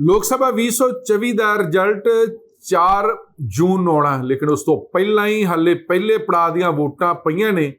ਲੋਕ ਸਭਾ 2024 ਦਾ ਰਿਜ਼ਲਟ 4 ਜੂਨ ਨੂੰ ਆਉਣਾ ਲੇਕਿਨ ਉਸ ਤੋਂ ਪਹਿਲਾਂ ਹੀ ਹਾਲੇ ਪਹਿਲੇ ਪੜਾਅ ਦੀਆਂ ਵੋਟਾਂ ਪਈਆਂ ਨੇ,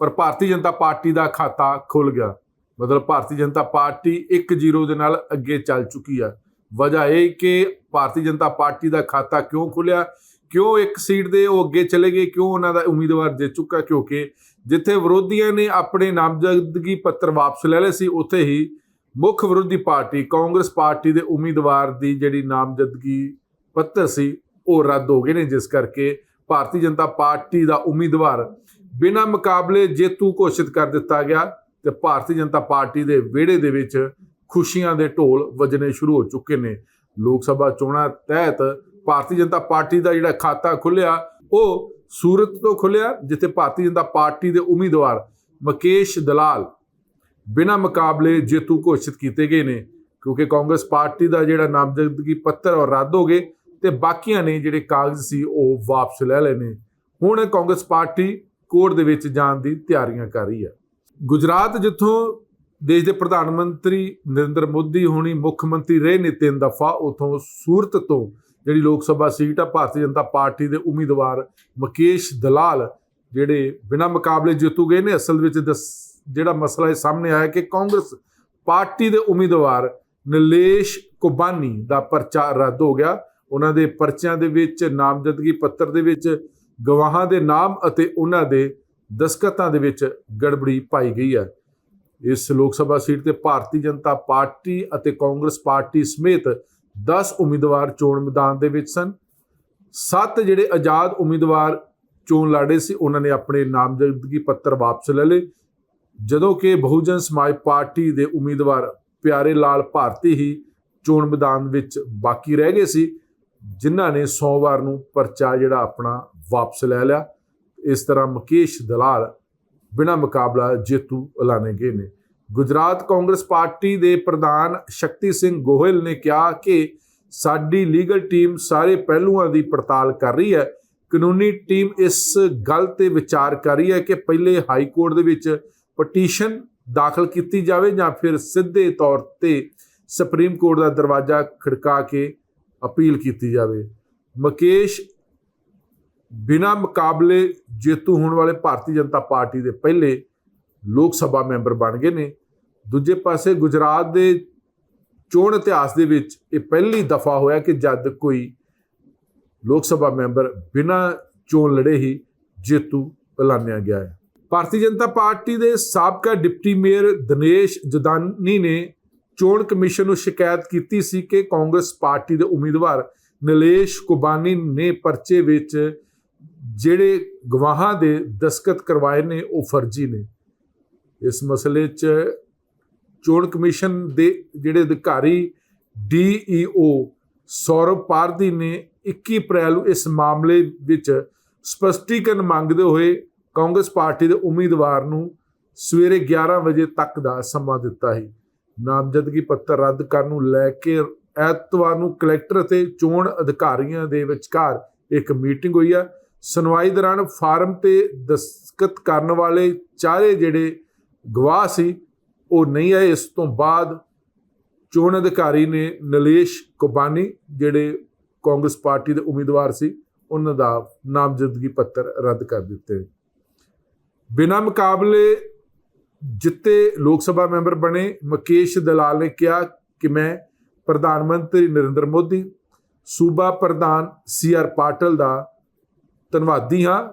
ਪਰ ਭਾਰਤੀ ਜਨਤਾ ਪਾਰਟੀ ਦਾ ਖਾਤਾ ਖੁੱਲ ਗਿਆ। ਮਤਲਬ ਭਾਰਤੀ ਜਨਤਾ ਪਾਰਟੀ 1-0 ਦੇ ਨਾਲ ਅੱਗੇ ਚੱਲ ਚੁੱਕੀ ਆ ਵਜ੍ਹਾ ਇਹ ਕਿ ਭਾਰਤੀ ਜਨਤਾ ਪਾਰਟੀ ਦਾ ਖਾਤਾ ਕਿਉਂ ਖੁੱਲਿਆ ਕਿਉਂ ਇੱਕ ਸੀਟ ਦੇ ਉਹ ਅੱਗੇ ਚਲੇ ਗਏ, ਕਿਉਂ ਉਹਨਾਂ ਦਾ ਉਮੀਦਵਾਰ ਜਿੱਤ ਚੁੱਕਾ, ਕਿਉਂਕਿ ਜਿੱਥੇ ਵਿਰੋਧੀਆਂ ਨੇ ਆਪਣੇ ਨਾਮਜ਼ਦਗੀ ਪੱਤਰ ਵਾਪਸ ਲੈ ਲਏ ਸੀ, ਉੱਥੇ ਹੀ ਮੁੱਖ ਵਿਰੋਧੀ ਪਾਰਟੀ ਕਾਂਗਰਸ ਪਾਰਟੀ ਦੇ ਉਮੀਦਵਾਰ ਦੀ ਜਿਹੜੀ ਨਾਮਜ਼ਦਗੀ ਪੱਤਰ ਸੀ, ਉਹ ਰੱਦ ਹੋ ਗਏ ਨੇ, ਜਿਸ ਕਰਕੇ ਭਾਰਤੀ ਜਨਤਾ ਪਾਰਟੀ ਦਾ ਉਮੀਦਵਾਰ ਬਿਨਾਂ ਮੁਕਾਬਲੇ ਜੇਤੂ ਘੋਸ਼ਿਤ ਕਰ ਦਿੱਤਾ ਗਿਆ ਤੇ ਭਾਰਤੀ ਜਨਤਾ ਪਾਰਟੀ ਦੇ ਵਿਹੜੇ ਦੇ ਵਿੱਚ ਖੁਸ਼ੀਆਂ ਦੇ ਢੋਲ ਵੱਜਣੇ ਸ਼ੁਰੂ ਹੋ ਚੁੱਕੇ ਨੇ। ਲੋਕ ਸਭਾ ਚੋਣਾਂ ਤਹਿਤ ਭਾਰਤੀ ਜਨਤਾ ਪਾਰਟੀ ਦਾ ਜਿਹੜਾ ਖਾਤਾ ਖੁੱਲਿਆ ਉਹ ਸੂਰਤ ਤੋਂ ਖੁੱਲਿਆ ਜਿੱਥੇ ਭਾਰਤੀ ਜਨਤਾ ਪਾਰਟੀ ਦੇ ਉਮੀਦਵਾਰ ਮੁਕੇਸ਼ ਦਲਾਲ ਬਿਨਾਂ ਮੁਕਾਬਲੇ ਜੇਤੂ ਘੋਸ਼ਿਤ ਕੀਤੇ ਗਏ ਨੇ, ਕਿਉਂਕਿ ਕਾਂਗਰਸ ਪਾਰਟੀ ਦਾ ਜਿਹੜਾ ਨਾਮਜ਼ਦਗੀ ਪੱਤਰ ਉਹ ਰੱਦ ਹੋ ਗਏ ਤੇ ਬਾਕੀਆਂ ਨੇ ਜਿਹੜੇ ਕਾਗਜ਼ ਸੀ ਉਹ ਵਾਪਸ ਲੈ ਲਏ ਨੇ। ਹੁਣ ਕਾਂਗਰਸ ਪਾਰਟੀ ਕੋਰਟ ਦੇ ਵਿੱਚ ਜਾਣ ਦੀ ਤਿਆਰੀਆਂ ਕਰ ਰਹੀ ਹੈ। ਗੁਜਰਾਤ ਜਿੱਥੋਂ ਦੇਸ਼ ਦੇ ਪ੍ਰਧਾਨ ਮੰਤਰੀ ਨਰਿੰਦਰ ਮੋਦੀ ਹੋਣੀ, ਮੁੱਖ ਮੰਤਰੀ ਰਹੇ ਨੇ ਤਿੰਨ ਦਫਾ, ਉਥੋਂ ਸੂਰਤ ਤੋਂ ਜਿਹੜੀ ਲੋਕ ਸਭਾ ਸੀਟ ਆ, ਭਾਰਤੀ ਜਨਤਾ ਪਾਰਟੀ ਦੇ ਉਮੀਦਵਾਰ ਮੁਕੇਸ਼ ਦਲਾਲ, ਜਿਹੜੇ ਬਿਨਾਂ ਮੁਕਾਬਲੇ ਜਿੱਤੂ ਗਏ ਨੇ, ਅਸਲ ਵਿੱਚ ਦਸ- ਜਿਹੜਾ ਮਸਲਾ ਇਹ ਸਾਹਮਣੇ ਆਇਆ ਕਿ ਕਾਂਗਰਸ ਪਾਰਟੀ ਦੇ ਉਮੀਦਵਾਰ ਨਿਲੇਸ਼ ਕੁਬਾਨੀ ਦਾ ਪਰਚਾ ਰੱਦ ਹੋ ਗਿਆ। ਉਹਨਾਂ ਦੇ ਪਰਚਿਆਂ ਦੇ ਵਿੱਚ, ਨਾਮਜ਼ਦਗੀ ਪੱਤਰ ਦੇ ਵਿੱਚ, ਗਵਾਹਾਂ ਦੇ ਨਾਮ ਅਤੇ ਉਹਨਾਂ ਦੇ ਦਸਖਤਾਂ ਦੇ ਵਿੱਚ ਗੜਬੜੀ ਪਾਈ ਗਈ ਹੈ। ਇਸ ਲੋਕ ਸਭਾ ਸੀਟ ਤੇ ਭਾਰਤੀ ਜਨਤਾ ਪਾਰਟੀ ਅਤੇ ਕਾਂਗਰਸ ਪਾਰਟੀ ਸਮੇਤ 10 ਉਮੀਦਵਾਰ ਚੋਣ ਮੈਦਾਨ ਦੇ ਵਿੱਚ ਸਨ। ਸੱਤ ਜਿਹੜੇ ਆਜ਼ਾਦ ਉਮੀਦਵਾਰ ਚੋਣ ਲੜੇ ਸੀ, ਉਹਨਾਂ ਨੇ ਆਪਣੇ ਨਾਮਜ਼ਦਗੀ ਪੱਤਰ ਵਾਪਸ ਲੈ ਲਏ। ਜਦੋਂ ਕਿ ਬਹੁਜਨ ਸਮਾਜ ਪਾਰਟੀ ਦੇ ਉਮੀਦਵਾਰ ਪਿਆਰੇ ਲਾਲ ਭਾਰਤੀ ਹੀ ਚੋਣ ਮੈਦਾਨ ਵਿੱਚ ਬਾਕੀ ਰਹਿ ਗਏ ਸੀ, ਜਿਨ੍ਹਾਂ ਨੇ ਸੋਮਵਾਰ ਨੂੰ ਪਰਚਾ ਜਿਹੜਾ ਆਪਣਾ ਵਾਪਸ ਲੈ ਲਿਆ। ਇਸ ਤਰ੍ਹਾਂ ਮੁਕੇਸ਼ ਦਲਾਲ ਬਿਨਾਂ ਮੁਕਾਬਲਾ ਜੇਤੂ ਐਲਾਨੇ ਗਏ ਨੇ। ਗੁਜਰਾਤ ਕਾਂਗਰਸ ਪਾਰਟੀ ਦੇ ਪ੍ਰਧਾਨ ਸ਼ਕਤੀ ਸਿੰਘ ਗੋਹਿਲ ਨੇ ਕਿਹਾ ਕਿ ਸਾਡੀ ਲੀਗਲ ਟੀਮ ਸਾਰੇ ਪਹਿਲੂਆਂ ਦੀ ਪੜਤਾਲ ਕਰ ਰਹੀ ਹੈ। ਕਾਨੂੰਨੀ ਟੀਮ ਇਸ ਗੱਲ ਤੇ ਵਿਚਾਰ ਕਰ ਰਹੀ ਹੈ ਕਿ ਪਹਿਲੇ ਹਾਈ ਕੋਰਟ ਦੇ ਵਿੱਚ ਪਟੀਸ਼ਨ ਦਾਖਲ ਕੀਤੀ ਜਾਵੇ ਜਾਂ ਫਿਰ ਸਿੱਧੇ ਤੌਰ ਤੇ ਸੁਪਰੀਮ ਕੋਰਟ ਦਾ ਦਰਵਾਜ਼ਾ ਖੜਕਾ ਕੇ ਅਪੀਲ ਕੀਤੀ ਜਾਵੇ। ਮੁਕੇਸ਼, ਬਿਨਾਂ ਮੁਕਾਬਲੇ ਜੇਤੂ ਹੋਣ ਵਾਲੇ ਭਾਰਤੀ ਜਨਤਾ ਪਾਰਟੀ ਦੇ ਪਹਿਲੇ ਲੋਕ ਸਭਾ ਮੈਂਬਰ ਬਣ ਗਏ ਨੇ। ਦੂਜੇ ਪਾਸੇ ਗੁਜਰਾਤ ਦੇ ਚੋਣ ਇਤਿਹਾਸ ਦੇ ਵਿੱਚ ਇਹ ਪਹਿਲੀ ਦਫਾ ਹੋਇਆ ਕਿ ਜਦ ਕੋਈ ਲੋਕ ਸਭਾ ਮੈਂਬਰ ਬਿਨਾਂ ਚੋਣ ਲੜੇ ਹੀ ਜੇਤੂ ਐਲਾਨਿਆ ਗਿਆ ਹੈ। ਭਾਰਤੀ ਜਨਤਾ ਪਾਰਟੀ ਦੇ ਸਾਬਕਾ ਡਿਪਟੀ ਮੇਅਰ ਦਿਨੇਸ਼ ਜਦਾਨੀ ਨੇ ਚੋਣ ਕਮਿਸ਼ਨ ਨੂੰ ਸ਼ਿਕਾਇਤ ਕੀਤੀ ਸੀ ਕਿ ਕਾਂਗਰਸ ਪਾਰਟੀ ਦੇ ਉਮੀਦਵਾਰ ਨਿਲੇਸ਼ ਕੁਬਾਨੀ ਨੇ ਪਰਚੇ ਵਿੱਚ ਜਿਹੜੇ ਗਵਾਹਾਂ ਦੇ ਦਸਖਤ ਕਰਵਾਏ ਨੇ, ਉਹ ਫਰਜ਼ੀ ਨੇ। ਇਸ ਮਸਲੇ 'ਚ ਚੋਣ ਕਮਿਸ਼ਨ ਦੇ ਜਿਹੜੇ ਅਧਿਕਾਰੀ ਡੀਈਓ ਸੌਰਵ ਪਾਰਦੀ ਨੇ 21 ਅਪ੍ਰੈਲ ਨੂੰ ਇਸ ਮਾਮਲੇ ਵਿੱਚ ਸਪਸ਼ਟੀਕਰਨ ਮੰਗਦੇ ਹੋਏ ਕਾਂਗਰਸ ਪਾਰਟੀ ਦੇ ਉਮੀਦਵਾਰ ਨੂੰ ਸਵੇਰੇ 11 ਵਜੇ ਤੱਕ ਦਾ ਸਮਾਂ ਦਿੱਤਾ ਹੈ ਨਾਮਜ਼ਦਗੀ ਪੱਤਰ ਰੱਦ ਕਰਨ ਨੂੰ ਲੈ ਕੇ ਐਤਵਾਰ ਨੂੰ ਕਲੈਕਟਰ ਅਤੇ ਚੋਣ ਅਧਿਕਾਰੀਆਂ ਦੇ ਵਿਚਕਾਰ ਇੱਕ ਮੀਟਿੰਗ ਹੋਈ ਆ। ਸੁਣਵਾਈ ਦੌਰਾਨ ਫਾਰਮ ਤੇ ਦਸਤਖਤ ਕਰਨ ਵਾਲੇ ਚਾਰੇ ਜਿਹੜੇ ਗਵਾਹ ਸੀ, ਉਹ ਨਹੀਂ ਆਏ। ਇਸ ਤੋਂ ਬਾਅਦ ਚੋਣ ਅਧਿਕਾਰੀ ਨੇ ਨਲੇਸ਼ ਕੁਬਾਨੀ, ਜਿਹੜੇ ਕਾਂਗਰਸ ਪਾਰਟੀ ਦੇ ਉਮੀਦਵਾਰ ਸੀ, ਉਹਨਾਂ ਦਾ ਨਾਮਜ਼ਦਗੀ ਪੱਤਰ ਰੱਦ ਕਰ ਦਿੱਤੇ। ਬਿਨਾਂ ਮੁਕਾਬਲੇ ਜਿੱਤੇ ਲੋਕ ਸਭਾ ਮੈਂਬਰ ਬਣੇ, ਮੁਕੇਸ਼ ਦਲਾਲ ਨੇ ਕਿਹਾ ਕਿ ਮੈਂ ਪ੍ਰਧਾਨ ਮੰਤਰੀ ਨਰਿੰਦਰ ਮੋਦੀ, ਸੂਬਾ ਪ੍ਰਧਾਨ ਸੀ ਆਰ ਪਾਟਲ ਦਾ ਧੰਨਵਾਦੀ ਹਾਂ।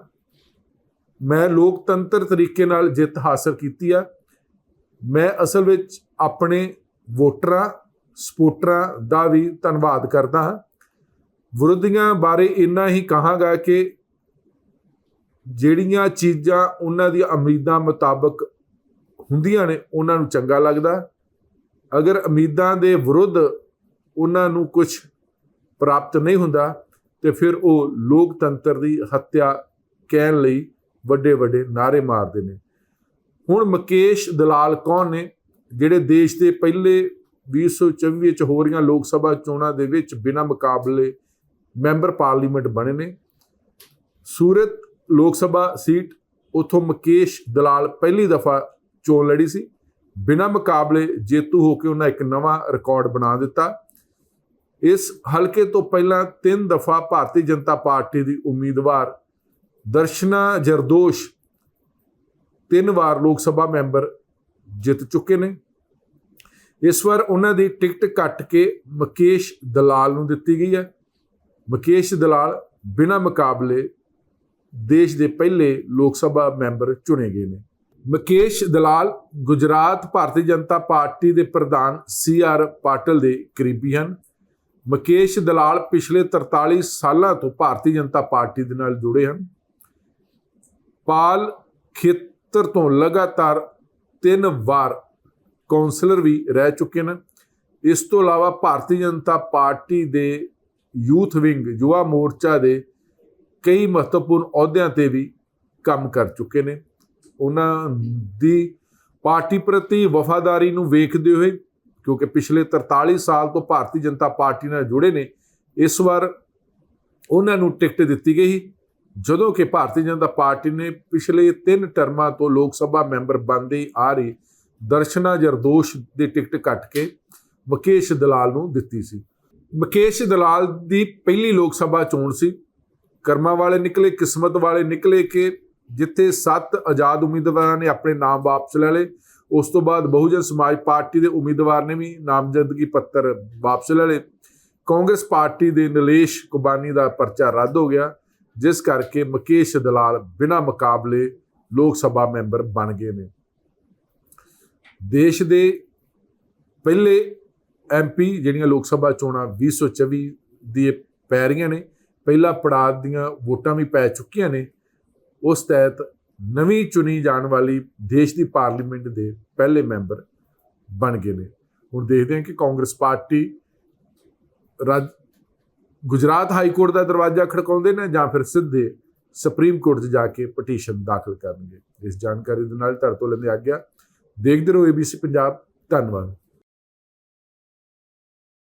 ਮੈਂ ਲੋਕਤੰਤਰ ਤਰੀਕੇ ਨਾਲ ਜਿੱਤ ਹਾਸਲ ਕੀਤੀ ਆ। ਮੈਂ ਅਸਲ ਵਿੱਚ ਆਪਣੇ ਵੋਟਰਾਂ ਸਪੋਰਟਰਾਂ ਦਾ ਵੀ ਧੰਨਵਾਦ ਕਰਦਾ ਹਾਂ। ਵਿਰੋਧੀਆਂ ਬਾਰੇ ਇੰਨਾ ਹੀ ਕਹਾਂਗਾ ਕਿ ਜਿਹੜੀਆਂ ਚੀਜ਼ਾਂ ਉਹਨਾਂ ਦੀਆਂ ਉਮੀਦਾਂ ਮੁਤਾਬਕ ਹੁੰਦੀਆਂ ਨੇ, ਉਹਨਾਂ ਨੂੰ ਚੰਗਾ ਲੱਗਦਾ ਅਗਰ ਉਮੀਦਾਂ ਦੇ ਵਿਰੁੱਧ ਉਹਨਾਂ ਨੂੰ ਕੁਝ ਪ੍ਰਾਪਤ ਨਹੀਂ ਹੁੰਦਾ, ਤੇ ਫਿਰ ਉਹ ਲੋਕਤੰਤਰ ਦੀ ਹੱਤਿਆ ਕਹਿਣ ਲਈ ਵੱਡੇ ਵੱਡੇ ਨਾਰੇ ਮਾਰਦੇ ਨੇ। ਹੁਣ ਮੁਕੇਸ਼ ਦਲਾਲ ਕੌਣ ਨੇ, ਜਿਹੜੇ ਦੇਸ਼ ਦੇ ਪਹਿਲੇ 2024 ਵਿੱਚ ਹੋ ਰਹੀਆਂ ਲੋਕ ਸਭਾ ਚੋਣਾਂ ਦੇ ਵਿੱਚ ਬਿਨਾਂ ਮੁਕਾਬਲੇ ਮੈਂਬਰ ਪਾਰਲੀਮੈਂਟ ਬਣੇ ਨੇ, ਸੂਰਤ ਲੋਕ ਸਭਾ ਸੀਟ, ਉਥੋਂ ਮੁਕੇਸ਼ ਦਲਾਲ ਪਹਿਲੀ ਦਫਾ ਚੋਣ ਲੜੀ ਸੀ। ਬਿਨਾਂ ਮੁਕਾਬਲੇ ਜੇਤੂ ਹੋ ਕੇ ਉਹਨਾਂ ਇੱਕ ਨਵਾਂ ਰਿਕਾਰਡ ਬਣਾ ਦਿੱਤਾ। ਇਸ ਹਲਕੇ ਤੋਂ ਪਹਿਲਾਂ ਤਿੰਨ ਦਫਾ ਭਾਰਤੀ ਜਨਤਾ ਪਾਰਟੀ ਦੀ ਉਮੀਦਵਾਰ ਦਰਸ਼ਨਾ ਜਰਦੋਸ਼ ਤਿੰਨ ਵਾਰ ਲੋਕ ਸਭਾ ਮੈਂਬਰ ਜਿੱਤ ਚੁੱਕੇ ਨੇ। ਇਸ ਵਾਰ ਉਹਨਾਂ ਦੀ ਟਿਕਟ ਕੱਟ ਕੇ ਮੁਕੇਸ਼ ਦਲਾਲ ਨੂੰ ਦਿੱਤੀ ਗਈ ਹੈ। ਮੁਕੇਸ਼ ਦਲਾਲ ਬਿਨਾਂ ਮੁਕਾਬਲੇ ਦੇਸ਼ ਦੇ ਪਹਿਲੇ ਲੋਕ ਸਭਾ ਮੈਂਬਰ ਚੁਣੇ ਗਏ ਨੇ। ਮੁਕੇਸ਼ ਦਲਾਲ ਗੁਜਰਾਤ ਭਾਰਤੀ ਜਨਤਾ ਪਾਰਟੀ ਦੇ ਪ੍ਰਧਾਨ ਸੀ ਆਰ ਪਾਟਲ ਦੇ ਕਰੀਬੀ ਹਨ। ਮੁਕੇਸ਼ ਦਲਾਲ ਪਿਛਲੇ 43 ਸਾਲਾਂ ਤੋਂ ਭਾਰਤੀ ਜਨਤਾ ਪਾਰਟੀ ਦੇ ਨਾਲ ਜੁੜੇ ਹਨ। ਪਾਲ ਖੇਤਰ ਤੋਂ ਲਗਾਤਾਰ ਤਿੰਨ ਵਾਰ ਕਾਉਂਸਲਰ ਵੀ ਰਹਿ ਚੁੱਕੇ ਨੇ। ਇਸ ਤੋਂ ਇਲਾਵਾ ਭਾਰਤੀ ਜਨਤਾ ਪਾਰਟੀ ਦੇ ਯੂਥ ਵਿੰਗ, ਯੁਵਾ ਮੋਰਚਾ ਦੇ ਕਈ ਮਹੱਤਵਪੂਰਨ ਅਹੁਦਿਆਂ ਤੇ ਵੀ ਕੰਮ ਕਰ ਚੁੱਕੇ ਨੇ। ਉਹਨਾਂ ਦੀ ਪਾਰਟੀ ਪ੍ਰਤੀ ਵਫਾਦਾਰੀ ਨੂੰ ਵੇਖਦੇ ਹੋਏ, ਕਿਉਂਕਿ ਪਿਛਲੇ 43 ਸਾਲ ਤੋਂ ਭਾਰਤੀ ਜਨਤਾ ਪਾਰਟੀ ਨਾਲ ਜੁੜੇ ਨੇ, ਇਸ ਵਾਰ ਉਹਨਾਂ ਨੂੰ ਟਿਕਟ ਦਿੱਤੀ ਗਈ ਜਦੋਂ ਕਿ ਭਾਰਤੀ ਜਨਤਾ ਪਾਰਟੀ ਨੇ ਪਿਛਲੇ 3 ਟਰਮਾਂ ਤੋਂ ਲੋਕ ਸਭਾ ਮੈਂਬਰ ਬਣਦੀ ਆ ਰਹੀ ਦਰਸ਼ਨਾ ਜਰਦੋਸ਼ ਦੀ ਟਿਕਟ ਕੱਟ ਕੇ ਮੁਕੇਸ਼ ਦਲਾਲ ਨੂੰ ਦਿੱਤੀ ਸੀ। ਮੁਕੇਸ਼ ਦਲਾਲ ਦੀ ਪਹਿਲੀ ਲੋਕ ਸਭਾ ਚੋਣ ਸੀ। ਕਰਮਾਂ ਵਾਲੇ ਨਿਕਲੇ, ਕਿਸਮਤ ਵਾਲੇ ਨਿਕਲੇ ਕਿ ਜਿੱਥੇ ਸੱਤ ਆਜ਼ਾਦ ਉਮੀਦਵਾਰਾਂ ਨੇ ਆਪਣੇ ਨਾਮ ਵਾਪਸ ਲੈ ਲਏ, ਉਸ ਤੋਂ ਬਾਅਦ ਬਹੁਜਨ ਸਮਾਜ ਪਾਰਟੀ ਦੇ ਉਮੀਦਵਾਰ ਨੇ ਵੀ ਨਾਮਜ਼ਦਗੀ ਪੱਤਰ ਵਾਪਸ ਲੈ ਲਏ। ਕਾਂਗਰਸ ਪਾਰਟੀ ਦੇ ਨਿਲੇਸ਼ ਕੁਬਾਨੀ ਦਾ ਪਰਚਾ ਰੱਦ ਹੋ ਗਿਆ, ਜਿਸ ਕਰਕੇ ਮੁਕੇਸ਼ ਦਲਾਲ ਬਿਨਾਂ ਮੁਕਾਬਲੇ ਲੋਕ ਸਭਾ ਮੈਂਬਰ ਬਣ ਗਏ ਨੇ। ਦੇਸ਼ ਦੇ ਪਹਿਲੇ ਐਮਪੀ ਜਿਹੜੀਆਂ ਲੋਕ ਸਭਾ ਚੋਣਾਂ 2024 ਦੀ ਪੈ ਰਹੀਆਂ ਨੇ ਪਹਿਲਾ ਪੜਾਅ ਦੀਆਂ ਵੋਟਾਂ ਵੀ ਪੈ ਚੁੱਕੀਆਂ ਨੇ, ਉਸ ਤਹਿਤ ਨਵੀਂ ਚੁਣੀ ਜਾਣ ਵਾਲੀ ਦੇਸ਼ ਦੀ ਪਾਰਲੀਮੈਂਟ ਦੇ ਪਹਿਲੇ ਮੈਂਬਰ ਬਣ ਗਏ ਨੇ। ਹੁਣ ਦੇਖਦੇ ਹਾਂ ਕਿ ਕਾਂਗਰਸ ਪਾਰਟੀ ਰਾਜ, ਗੁਜਰਾਤ ਹਾਈ ਕੋਰਟ ਦਾ ਦਰਵਾਜ਼ਾ ਖੜਕਾਉਂਦੇ ਨੇ ਜਾਂ ਫਿਰ ਸਿੱਧੇ ਸੁਪਰੀਮ ਕੋਰਟ 'ਚ ਜਾ ਕੇ ਪਟੀਸ਼ਨ ਦਾਖਲ ਕਰਨਗੇ। ਇਸ ਜਾਣਕਾਰੀ ਦੇ ਨਾਲ ਧਰ ਤੋਂ ਲੈਂਦੇ ਆ ਗਿਆ ਦੇਖਦੇ ਰਹੋ ABC ਪੰਜਾਬ, ਧੰਨਵਾਦ।